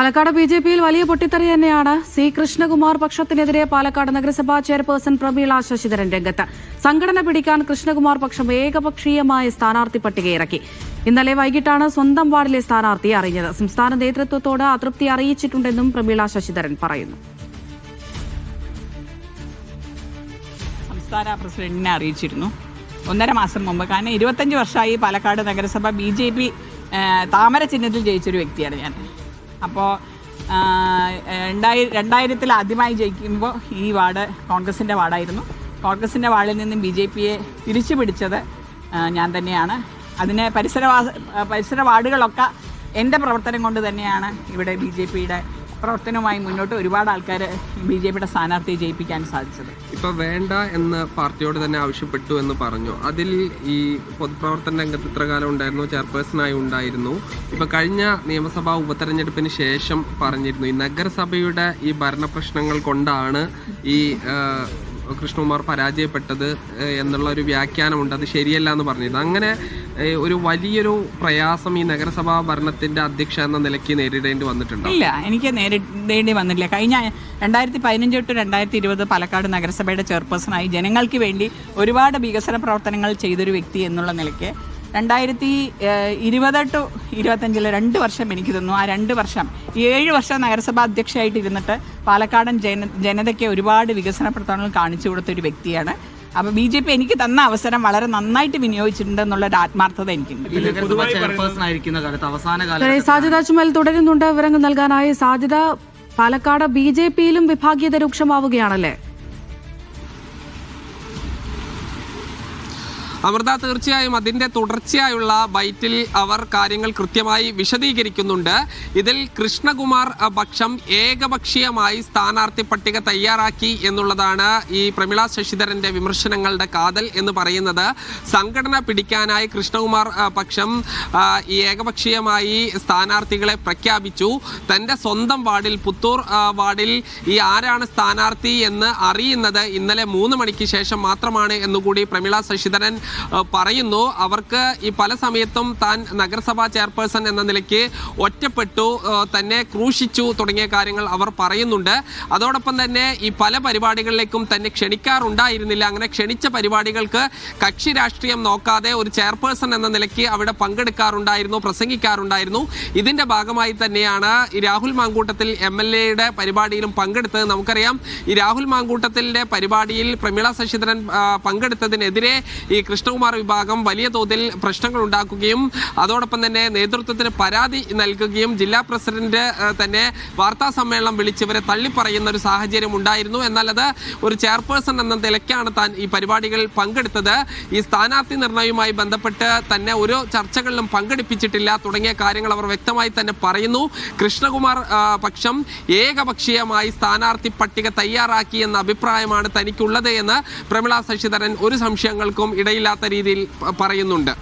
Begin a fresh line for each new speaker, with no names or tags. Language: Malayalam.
പാലക്കാട് ബി ജെ പിയിൽ വലിയ പൊട്ടിത്തെറി തന്നെയാണ് സി കൃഷ്ണകുമാർ പക്ഷത്തിനെതിരെ പാലക്കാട് നഗരസഭാ ചെയർപേഴ്സൺ പ്രമീള ശശിധരൻ രംഗത്ത്. സംഘടന പിടിക്കാൻ കൃഷ്ണകുമാർ പക്ഷം ഏകപക്ഷീയമായ സ്ഥാനാർത്ഥി പട്ടിക ഇറക്കി ഇന്നലെ വൈകിട്ടാണ് സ്വന്തം വാർഡിലെ സ്ഥാനാർത്ഥിയെ അറിഞ്ഞത്. സംസ്ഥാന നേതൃത്വത്തോട് അതൃപ്തി അറിയിച്ചിട്ടുണ്ടെന്നും പ്രമീള ശശിധരൻ പറയുന്നു.
സംസ്ഥാന പ്രസിഡന്റിനെ അറിയിച്ചിരുന്നു. ഒന്നര മാസം മുമ്പ്. കാരണം ഇരുപത്തഞ്ച് വർഷമായി പാലക്കാട് നഗരസഭ ബി ജെ പി താമര ചിഹ്നത്തിൽ ജയിച്ചൊരു വ്യക്തിയാണ് ഞാൻ. അപ്പോൾ രണ്ടായി രണ്ടായിരത്തിൽ ആദ്യമായി ജയിക്കുമ്പോൾ ഈ വാർഡ് കോൺഗ്രസിന്റെ വാർഡായിരുന്നു. കോൺഗ്രസിന്റെ വാർഡിൽ നിന്നും ബി ജെ പിയെ തിരിച്ചു പിടിച്ചത് ഞാൻ തന്നെയാണ്. അതിന് പരിസരവാസ പരിസര വാർഡുകളൊക്കെ എന്റെ പ്രവർത്തനം കൊണ്ട് തന്നെയാണ് ഇവിടെ ബി ജെ പിയുടെ പ്രവർത്തനവുമായി മുന്നോട്ട് ഒരുപാട് ആൾക്കാർ ബി ജെ പിയുടെ സ്ഥാനാർത്ഥിയെ ജയിപ്പിക്കാൻ സാധിച്ചത്.
ഇപ്പൊ വേണ്ട എന്ന് പാർട്ടിയോട് തന്നെ ആവശ്യപ്പെട്ടു എന്ന് പറഞ്ഞു. അതിൽ ഈ പൊതുപ്രവർത്തന രംഗത്ത് ഇത്ര കാലം ഉണ്ടായിരുന്നു ചെയർപേഴ്സണായി ഉണ്ടായിരുന്നു. ഇപ്പൊ കഴിഞ്ഞ നിയമസഭാ ഉപതെരഞ്ഞെടുപ്പിന് ശേഷം പറഞ്ഞിരുന്നു ഈ നഗരസഭയുടെ ഈ ഭരണ പ്രശ്നങ്ങൾ കൊണ്ടാണ് ഈ കൃഷ്ണകുമാർ പരാജയപ്പെട്ടത് എന്നുള്ള ഒരു വ്യാഖ്യാനമുണ്ട്. അത് ശരിയല്ല എന്ന് പറഞ്ഞിരുന്നു. അങ്ങനെ ഒരു വലിയൊരു പ്രയാസം ഈ നഗരസഭാ ഭരണത്തിന്റെ അധ്യക്ഷ എന്ന നിലയ്ക്ക് നേരിടേണ്ടി വന്നിട്ടുണ്ട്?
ഇല്ല എനിക്ക് നേരിടേണ്ടി വന്നില്ല കഴിഞ്ഞ രണ്ടായിരത്തി പതിനഞ്ച് ടു രണ്ടായിരത്തി ഇരുപത് പാലക്കാട് നഗരസഭയുടെ ചെയർപേഴ്സണായി ജനങ്ങൾക്ക് വേണ്ടി ഒരുപാട് വികസന പ്രവർത്തനങ്ങൾ ചെയ്തൊരു വ്യക്തി എന്നുള്ള നിലയ്ക്ക് രണ്ടായിരത്തി ഇരുപത് ടു ഇരുപത്തഞ്ചിൽ രണ്ട് വർഷം എനിക്ക് തന്നു. ആ രണ്ട് വർഷം ഏഴ് വർഷം നഗരസഭാ അധ്യക്ഷയായിട്ട് ഇരുന്നിട്ട് പാലക്കാടൻ ജന ജനതയ്ക്ക് ഒരുപാട് വികസന പ്രവർത്തനങ്ങൾ കാണിച്ചു കൊടുത്ത ഒരു വ്യക്തിയാണ്. അപ്പോൾ ബി ജെ പി എനിക്ക് തന്ന അവസരം വളരെ നന്നായിട്ട് വിനിയോഗിച്ചിട്ടുണ്ട് എന്നുള്ളൊരു ആത്മാർത്ഥത എനിക്കുണ്ട്.
സാധ്യത ചുമൽ തുടരുന്നുണ്ട് വിവരങ്ങൾ നൽകാനായി. സാധ്യത പാലക്കാട് ബി ജെ പിയിലും വിഭാഗീയത രൂക്ഷമാവുകയാണല്ലേ?
അമൃത തീർച്ചയായും അതിന്റെ തുടർച്ചയായുള്ള ബൈറ്റിൽ അവർ കാര്യങ്ങൾ കൃത്യമായി വിശദീകരിക്കുന്നുണ്ട്. ഇതിൽ കൃഷ്ണകുമാർ പക്ഷം ഏകപക്ഷീയമായി സ്ഥാനാർത്ഥി പട്ടിക തയ്യാറാക്കി എന്നുള്ളതാണ് ഈ പ്രമിള ശശിധരന്റെ വിമർശനങ്ങളുടെ കാതൽ എന്ന് പറയുന്നത്. സംഘടന പിടിക്കാനായി കൃഷ്ണകുമാർ പക്ഷം ഈ ഏകപക്ഷീയമായി സ്ഥാനാർത്ഥികളെ പ്രഖ്യാപിച്ചു. തന്റെ സ്വന്തം വാർഡിൽ പുത്തൂർ വാർഡിൽ ഈ ആരാണ് സ്ഥാനാർത്ഥി എന്ന് അറിയുന്നത് ഇന്നലെ മൂന്ന് മണിക്ക് ശേഷം മാത്രമാണ് എന്നുകൂടി പ്രമിള ശശിധരൻ പറയുന്നു അവർക്ക് ഈ പല സമയത്തും താൻ നഗരസഭാ ചെയർപേഴ്സൺ എന്ന നിലയ്ക്ക് ഒറ്റപ്പെട്ടു തന്നെ ക്രൂശിച്ചു തുടങ്ങിയ കാര്യങ്ങൾ അവർ പറയുന്നുണ്ട്. അതോടൊപ്പം തന്നെ ഈ പല പരിപാടികളിലേക്കും തന്നെ ക്ഷണിക്കാറുണ്ടായിരുന്നില്ല. അങ്ങനെ ക്ഷണിച്ച പരിപാടികൾക്ക് കക്ഷി രാഷ്ട്രീയം നോക്കാതെ ഒരു ചെയർപേഴ്സൺ എന്ന നിലയ്ക്ക് അവിടെ പങ്കെടുക്കാറുണ്ടായിരുന്നു പ്രസംഗിക്കാറുണ്ടായിരുന്നു. ഇതിന്റെ ഭാഗമായി തന്നെയാണ് ഈ രാഹുൽ മാങ്കൂട്ടത്തിൽ എം എൽ എയുടെ പരിപാടിയിലും പങ്കെടുത്തത്. നമുക്കറിയാം ഈ രാഹുൽ മാങ്കൂട്ടത്തിന്റെ പരിപാടിയിൽ പ്രമീള ശശിധരൻ പങ്കെടുത്തതിനെതിരെ ഈ കൃഷ്ണകുമാർ വിഭാഗം വലിയ തോതിൽ പ്രശ്നങ്ങൾ ഉണ്ടാക്കുകയും അതോടൊപ്പം തന്നെ നേതൃത്വത്തിന് പരാതി നൽകുകയും ജില്ലാ പ്രസിഡന്റ് തന്നെ വാർത്താ സമ്മേളനം വിളിച്ചവരെ തള്ളിപ്പറയുന്ന ഒരു സാഹചര്യം ഉണ്ടായിരുന്നു. എന്നാൽ അത് ഒരു ചെയർപേഴ്സൺ എന്ന നിലയ്ക്കാണ് താൻ ഈ പരിപാടികളിൽ പങ്കെടുത്തത്. ഈ സ്ഥാനാർത്ഥി നിർണയവുമായി ബന്ധപ്പെട്ട് തന്നെ ഒരു ചർച്ചകളിലും പങ്കെടുപ്പിച്ചിട്ടില്ല. തുടങ്ങിയ കാര്യങ്ങൾ അവർ വ്യക്തമായി തന്നെ പറയുന്നു. കൃഷ്ണകുമാർ പക്ഷം ഏകപക്ഷീയമായി സ്ഥാനാർത്ഥി പട്ടിക തയ്യാറാക്കി എന്ന അഭിപ്രായമാണ് തനിക്കുള്ളത് എന്ന് പ്രമിള ശശിധരൻ ഒരു സംശയങ്ങൾക്കും ഇടയില്ലാത്ത രീതിയിൽ പറയുന്നുണ്ട്.